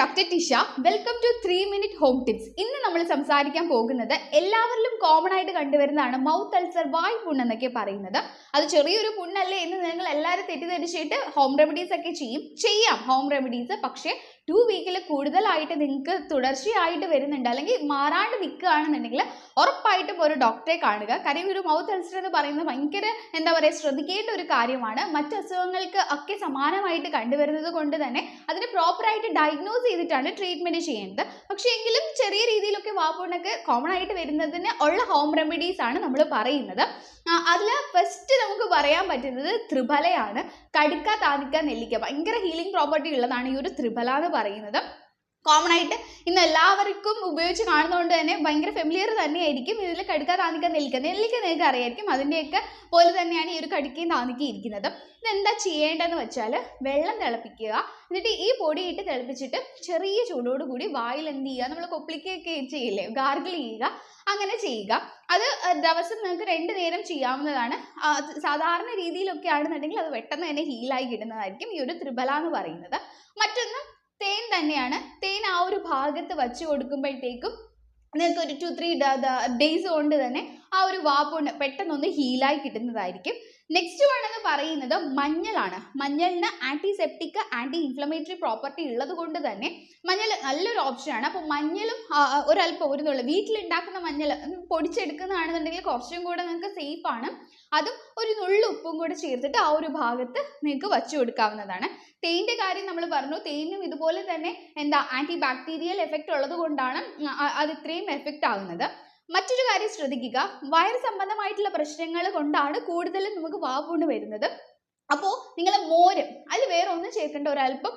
Doctor Tisha. Welcome to three minute home tips ഇന്ന് നമ്മൾ സംസാരിക്കാൻ പോകുന്നത് എല്ലാവരിലും കോമൺ ആയിട്ട് കണ്ടുവരുന്നതാണ് മൗത്ത് അൾസർ വായ് പുണ്ണ് എന്നൊക്കെ പറയുന്നത്. അത് ചെറിയൊരു പുണ്ണല്ലേ എന്ന് നിങ്ങൾ എല്ലാവരും തെറ്റിദ്ധരിച്ചിട്ട് ഹോം റെമഡീസ് ഒക്കെ ചെയ്യും. ചെയ്യാം ഹോം റെമഡീസ് പക്ഷേ ടു വീക്കിൽ കൂടുതലായിട്ട് നിങ്ങൾക്ക് തുടർച്ചയായിട്ട് വരുന്നുണ്ട്. അല്ലെങ്കിൽ മാറാണ്ട് നിൽക്കുകയാണെന്നുണ്ടെങ്കിൽ ഉറപ്പായിട്ടും ഒരു ഡോക്ടറെ കാണുക. കാര്യം ഒരു മൗത്ത് അൾസർ എന്ന് പറയുന്നത് ഭയങ്കര എന്താ പറയുക ശ്രദ്ധിക്കേണ്ട ഒരു കാര്യമാണ്. മറ്റ് അസുഖങ്ങൾക്ക് ഒക്കെ സമാനമായിട്ട് കണ്ടുവരുന്നത് കൊണ്ട് തന്നെ അതിന് പ്രോപ്പറായിട്ട് ഡയഗ്നോസ് ചെയ്തിട്ടാണ് ട്രീറ്റ്മെന്റ് ചെയ്യേണ്ടത്. പക്ഷേ എങ്കിലും ചെറിയ രീതിയിലൊക്കെ വാപ്പുണ്ണൊക്കെ കോമൺ ആയിട്ട് വരുന്നതിന് ഉള്ള ഹോം റെമഡീസ് ആണ് നമ്മൾ പറയുന്നത്. അതിൽ പറയാൻ പറ്റുന്നത് ത്രിഫലയാണ് കടുക്ക താനിക്ക നെല്ലിക്ക. ഭയങ്കര ഹീലിംഗ് പ്രോപ്പർട്ടി ഉള്ളതാണ് ഈ ഒരു ത്രിഫല എന്ന് പറയുന്നത്. കോമൺ ആയിട്ട് ഇന്ന് എല്ലാവർക്കും ഉപയോഗിച്ച് കാണുന്നതുകൊണ്ട് തന്നെ ഭയങ്കര ഫെമിലിയർ തന്നെയായിരിക്കും. ഇതിൽ കടുക്ക താന്നിക്ക നെല്ലിക്ക. നെല്ലിക്ക നിങ്ങൾക്ക് അറിയായിരിക്കും. അതിന്റെയൊക്കെ പോലെ തന്നെയാണ് ഈ ഒരു കടുക്കയും താന്നിക്കയും ഇരിക്കുന്നത് ഇതെന്താ ചെയ്യേണ്ടതെന്ന് വെച്ചാൽ വെള്ളം തിളപ്പിക്കുക. എന്നിട്ട് ഈ പൊടിയിട്ട് തിളപ്പിച്ചിട്ട് ചെറിയ ചൂടോട് കൂടി വായിൽ എന്ത് ചെയ്യുക? നമ്മൾ കൊപ്പിളിക്കൊക്കെ ചെയ്യില്ലേ? ഗാർഗിൾ ചെയ്യുക. അങ്ങനെ ചെയ്യുക. അത് ദിവസം നിങ്ങൾക്ക് രണ്ട് നേരം ചെയ്യാവുന്നതാണ്. സാധാരണ രീതിയിലൊക്കെ ആണെന്നുണ്ടെങ്കിൽ അത് പെട്ടെന്ന് തന്നെ ഹീലായി കിട്ടുന്നതായിരിക്കും ഈ ഒരു ത്രിബല എന്ന് പറയുന്നത്. മറ്റൊന്ന് തേൻ തന്നെയാണ്. തേൻ ആ ഒരു ഭാഗത്ത് വച്ച് കൊടുക്കുമ്പോഴത്തേക്കും നിങ്ങൾക്ക് ഒരു ടു ത്രീ ഡേയ്സ് കൊണ്ട് തന്നെ ആ ഒരു വാപ്പുണ്ട് പെട്ടെന്നൊന്ന് ഹീലായി കിട്ടുന്നതായിരിക്കും. നെക്സ്റ്റ് വൺ എന്ന് പറയുന്നത് മഞ്ഞളാണ്. മഞ്ഞളിന് ആന്റിസെപ്റ്റിക് ആന്റി ഇൻഫ്ലമേറ്ററി പ്രോപ്പർട്ടി ഉള്ളത് കൊണ്ട് തന്നെ മഞ്ഞൾ നല്ലൊരു ഓപ്ഷനാണ് അപ്പോൾ മഞ്ഞളും ഒരല്പം ഒരു നുള്ളു വീട്ടിലുണ്ടാക്കുന്ന മഞ്ഞൾ പൊടിച്ചെടുക്കുന്നതാണെന്നുണ്ടെങ്കിൽ കുറച്ചും കൂടെ നിങ്ങൾക്ക് സേഫ് ആണ്. അതും ഒരു നുള്ളു ഉപ്പും കൂടെ ചേർത്തിട്ട് ആ ഒരു ഭാഗത്ത് നിങ്ങൾക്ക് വച്ചു കൊടുക്കാവുന്നതാണ്. തേന്റെ കാര്യം നമ്മൾ പറഞ്ഞു. തേനും ഇതുപോലെ തന്നെ എന്താ ആന്റി ബാക്ടീരിയൽ എഫക്റ്റ് ഉള്ളത് കൊണ്ടാണ് അത് ഇത്രയും എഫക്റ്റ് ആകുന്നത് മറ്റൊരു കാര്യം ശ്രദ്ധിക്കുക. വയറ് സംബന്ധമായിട്ടുള്ള പ്രശ്നങ്ങൾ കൊണ്ടാണ് കൂടുതലും നമുക്ക് വാവുകൊണ്ട് വരുന്നത്. അപ്പോൾ നിങ്ങൾ മോര് അതിൽ വേറെ ഒന്നും ചേർക്കേണ്ട ഒരല്പം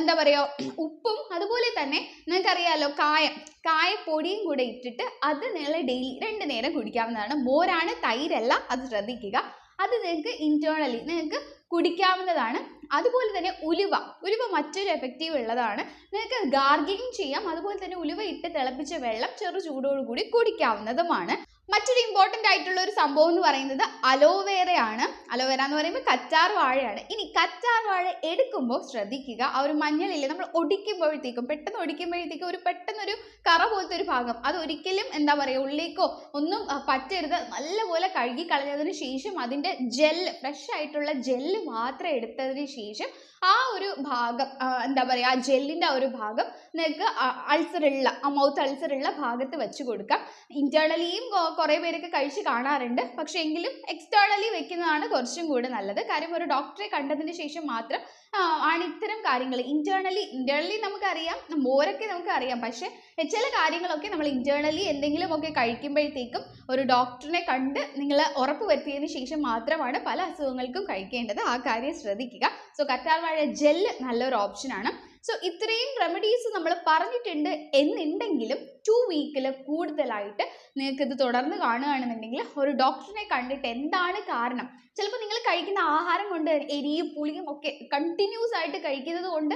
എന്താ പറയുക ഉപ്പും അതുപോലെ തന്നെ നിങ്ങൾക്കറിയാലോ കായം. കായപ്പൊടിയും കൂടെ ഇട്ടിട്ട് അത് നിങ്ങൾ ഡെയിലി രണ്ട് നേരം കുടിക്കാവുന്നതാണ്. മോരാണ് തൈരല്ല അത് ശ്രദ്ധിക്കുക. അത് നിങ്ങൾക്ക് ഇന്റേണലി നിങ്ങൾക്ക് കുടിക്കാവുന്നതാണ്. അതുപോലെ തന്നെ ഉലുവ. ഉലുവ മറ്റൊരു എഫക്റ്റീവ് ഉള്ളതാണ്. നിങ്ങൾക്ക് ഗാർഗിളിങ് ചെയ്യാം. അതുപോലെ തന്നെ ഉലുവ ഇട്ട് തിളപ്പിച്ച വെള്ളം ചെറു ചൂടോടുകൂടി കുടിക്കാവുന്നതുമാണ്. മറ്റൊരു ഇമ്പോർട്ടന്റ് ആയിട്ടുള്ള ഒരു സംഭവം എന്ന് പറയുന്നത് അലോവേറയാണ് അലോവേര എന്ന് പറയുമ്പോൾ കറ്റാർ വാഴയാണ്. ഇനി കറ്റാർ വാഴ എടുക്കുമ്പോൾ ശ്രദ്ധിക്കുക ആ ഒരു മഞ്ഞളില്ലേ നമ്മൾ ഒടിക്കുമ്പോഴത്തേക്കും പെട്ടെന്ന് ഒടിക്കുമ്പോഴത്തേക്കും ഒരു പെട്ടെന്നൊരു കറ പോലത്തെ ഒരു ഭാഗം. അത് ഒരിക്കലും എന്താ പറയുക ഉള്ളിലേക്കോ ഒന്നും പറ്റരുത്. നല്ലപോലെ കഴുകി കളഞ്ഞതിന് ശേഷം അതിന്റെ ജെല്ല് ഫ്രഷ് ആയിട്ടുള്ള ജെല്ല് മാത്രം എടുത്തതിന് ശേഷം ആ ഒരു ഭാഗം എന്താ പറയുക ആ ജെല്ലിന്റെ ആ ഒരു ഭാഗം നിങ്ങൾക്ക് അൾസറുള്ള ആ മൗത്ത് അൾസറുള്ള ഭാഗത്ത് വെച്ച് കൊടുക്കാം. ഇന്റേണലിയും കുറേ പേരൊക്കെ കഴിച്ച് കാണാറുണ്ട്. പക്ഷേ എങ്കിലും എക്സ്റ്റേണലി വെക്കുന്നതാണ് കുറച്ചും കൂടെ നല്ലത്. കാര്യം ഒരു ഡോക്ടറെ കണ്ടതിന് ശേഷം മാത്രം ആണ് ഇത്തരം കാര്യങ്ങൾ. ഇന്റേണലി ഇന്റേണലി നമുക്കറിയാം. മോരൊക്കെ നമുക്കറിയാം. പക്ഷേ ചില കാര്യങ്ങളൊക്കെ നമ്മൾ ഇന്റേണലി എന്തെങ്കിലുമൊക്കെ കഴിക്കുമ്പോഴത്തേക്കും ഒരു ഡോക്ടറിനെ കണ്ട് നിങ്ങൾ ഉറപ്പ് വരുത്തിയതിന് ശേഷം മാത്രമാണ് പല അസുഖങ്ങൾക്കും കഴിക്കേണ്ടത്. ആ കാര്യം ശ്രദ്ധിക്കുക. സോ കറ്റാർവാഴ ജെല്ല് നല്ലൊരു ഓപ്ഷനാണ് സോ ഇത്രയും റെമഡീസ് നമ്മൾ പറഞ്ഞിട്ടുണ്ട് എന്നുണ്ടെങ്കിലും ടു വീക്കിൽ കൂടുതലായിട്ട് നിങ്ങൾക്ക് ഇത് തുടർന്ന് കാണുകയാണെന്നുണ്ടെങ്കിൽ ഒരു ഡോക്ടറിനെ കണ്ടിട്ട് എന്താണ് കാരണം? ചിലപ്പോൾ നിങ്ങൾ കഴിക്കുന്ന ആഹാരം കൊണ്ട് എരിയും പുളിയും ഒക്കെ കണ്ടിന്യൂസ് ആയിട്ട് കഴിക്കുന്നത് കൊണ്ട്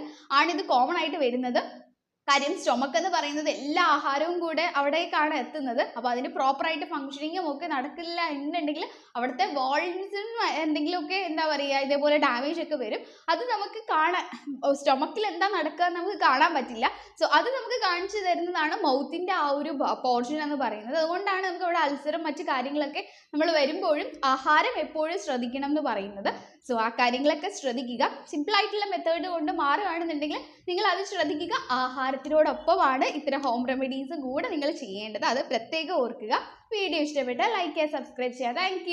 ഇത് കോമൺ ആയിട്ട് വരുന്നത്. കാര്യം സ്റ്റൊമക്ക് എന്ന് പറയുന്നത് എല്ലാ ആഹാരവും കൂടെ അവിടേക്കാണ് എത്തുന്നത്. അപ്പോൾ അതിന് പ്രോപ്പറായിട്ട് ഫങ്ഷനിങ്ങും ഒക്കെ നടക്കില്ല എന്നുണ്ടെങ്കിൽ അവിടുത്തെ എന്തെങ്കിലും എന്തെങ്കിലുമൊക്കെ എന്താ പറയുക ഇതേപോലെ ഡാമേജ് ഒക്കെ വരും. അത് നമുക്ക് കാണാൻ സ്റ്റൊമക്കിൽ എന്താ നടക്കുക നമുക്ക് കാണാൻ പറ്റില്ല. സോ അത് നമുക്ക് കാണിച്ചു തരുന്നതാണ് മൗത്തിന്റെ ആ ഒരു പോർഷൻ എന്ന് പറയുന്നത്. അതുകൊണ്ടാണ് നമുക്ക് അവിടെ അൾസറും മറ്റു കാര്യങ്ങളൊക്കെ നമ്മൾ വരുമ്പോഴും ആഹാരം എപ്പോഴും ശ്രദ്ധിക്കണം എന്ന് പറയുന്നത്. സോ ആ കാര്യങ്ങളൊക്കെ ശ്രദ്ധിക്കുക. സിമ്പിൾ ആയിട്ടുള്ള മെത്തേഡ് കൊണ്ട് മാറുകയാണെന്നുണ്ടെങ്കിൽ നിങ്ങൾ അത് ശ്രദ്ധിക്കുക. ആഹാരത്തിനോടൊപ്പമാണ് ഇത്തരം ഹോം റെമഡീസ് കൂടെ നിങ്ങൾ ചെയ്യേണ്ടത്. അത് പ്രത്യേകം ഓർക്കുക. വീഡിയോ ഇഷ്ടപ്പെട്ടാൽ ലൈക്ക് ചെയ്യുക സബ്സ്ക്രൈബ് ചെയ്യുക. താങ്ക്